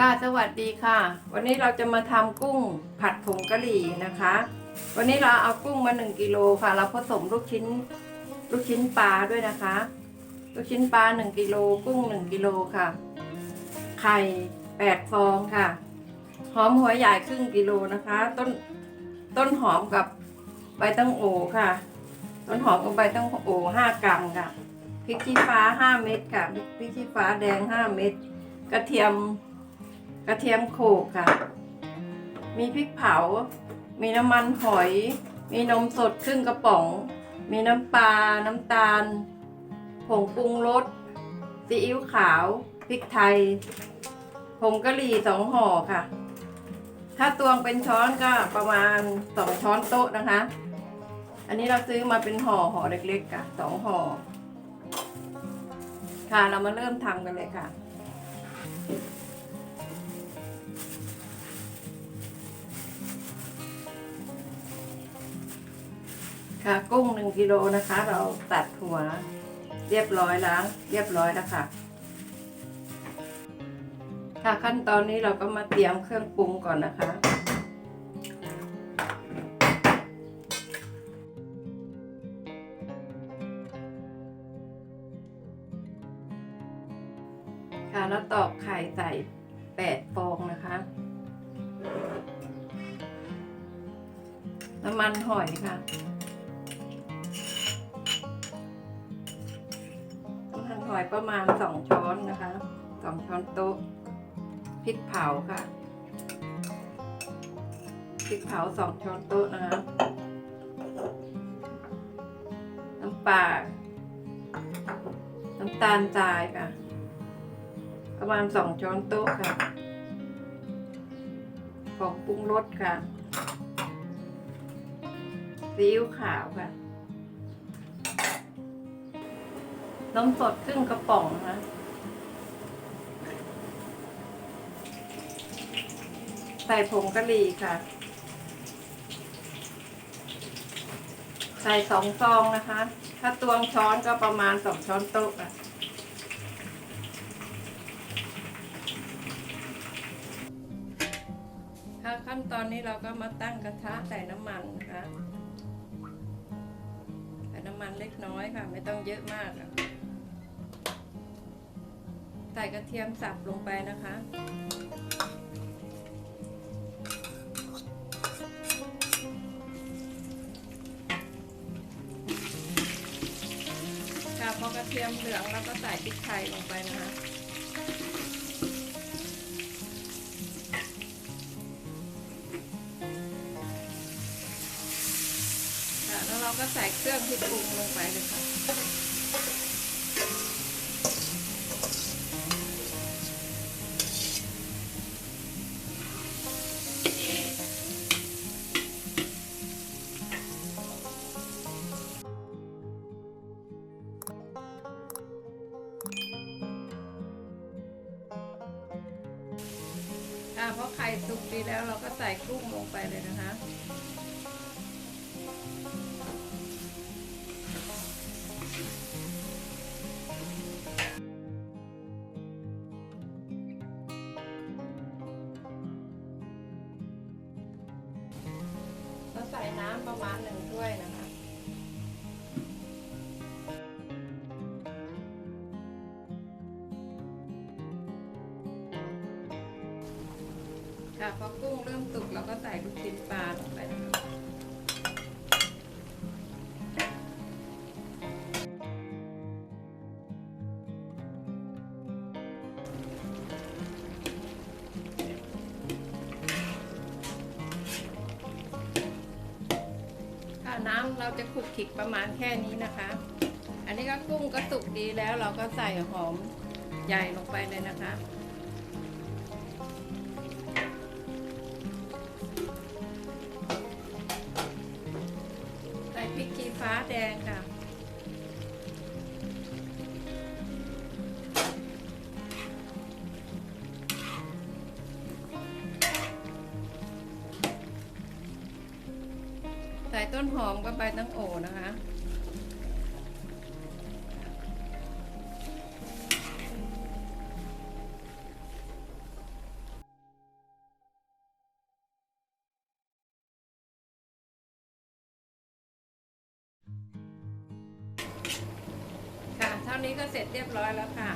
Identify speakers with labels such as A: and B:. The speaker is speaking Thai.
A: ค่ะสวัสดีค่ะ วันนี้เราจะมาทำกุ้งผัดผงกะหรี่นะคะ วันนี้เราเอากุ้งมาหนึ่งกิโลค่ะ เราผสมลูกชิ้นลูกชิ้นปลาด้วยนะคะ ลูกชิ้นปลาหนึ่งกิโลกุ้งหนึ่งกิโลค่ะ ไข่แปดฟองค่ะหอมหัวใหญ่ครึ่งกิโลนะคะ ต้นต้นหอมกับใบตั้งโอค่ะ ต้นหอมกับใบตั้งโอห้ากรัมค่ะพริกชี้ฟ้าห้าเม็ดค่ะพริกชี้ฟ้าแดงห้าเม็ดกระเทียม กระเทียมโขลกค่ะ มีพริกเผา มีน้ำมันหอย มีนมสดครึ่งกระป๋อง มีน้ำปลา น้ำตาล ผงปรุงรส ซีอิ๊วขาว พริกไทย ผงกะหรี่สองห่อค่ะ ถ้าตวงเป็นช้อนก็ประมาณสองช้อนโต๊ะนะคะ อันนี้เราซื้อมาเป็นห่อห่อเล็กๆค่ะสองห่อ ค่ะเรามาเริ่มทำกันเลยค่ะ ค่ะกุ้งหนึ่งกิโลนะคะ เราตัดหัวเรียบร้อยแล้วเรียบร้อยแล้วค่ะ ค่ะขั้นตอนนี้เราก็มาเตรียมเครื่องปรุงก่อนนะคะ ค่ะแล้วตอกไข่ใส่แปดฟองนะคะน้ำมันหอยค่ะ น้ำมันหอยประมาณสองช้อนนะคะสองช้อนโต๊ะพริกเผาค่ะพริกเผาสองช้อนโต๊ะนะคะน้ำปลาน้ำตาลทรายค่ะ ประมาณสองช้อนโต๊ะค่ะของปรุงรสค่ะซีอิ๊วขาวค่ะ นมสดครึ่งกระป๋องนะใส่ผงกะหรี่ค่ะ ใส่สองซองนะคะ ถ้าตวงช้อนก็ประมาณสองช้อนโต๊ะค่ะค่ะขั้นตอนนี้เราก็มาตั้งกระทะใส่น้ำมันนะคะใส่น้ำมันเล็กน้อยค่ะ ไม่ต้องเยอะมากค่ะ ใส่กระเทียมสับลงไปนะคะค่ะพอกระเทียมเหลืองเราก็ใส่พริกไทยลงไปนะคะค่ะแล้วเราก็ใส่เครื่องที่ปรุงลงไปเลยค่ะ ไข่สุกดีแล้วเราก็ใส่กุ้งลงไปเลยนะคะก็ใส่น้ำประมาณหนึ่งถ้วยนะคะ ค่ะพอกุ้งเริ่มสุกเราก็ใส่ลูกชิ้นปลาลงไปนะคะค่ะน้ำเราจะคลุกคลิกประมาณแค่นี้นะคะ อันนี้ก็กุ้งก็สุกดีแล้วเราก็ใส่หอมใหญ่ลงไปเลยนะคะ พริกชี้ฟ้าแดงค่ะ ใส่ต้นหอมกับใบตั้งโอนะคะ อนนี้ก็เสร็จเรียบร้อยแล้วค่ะ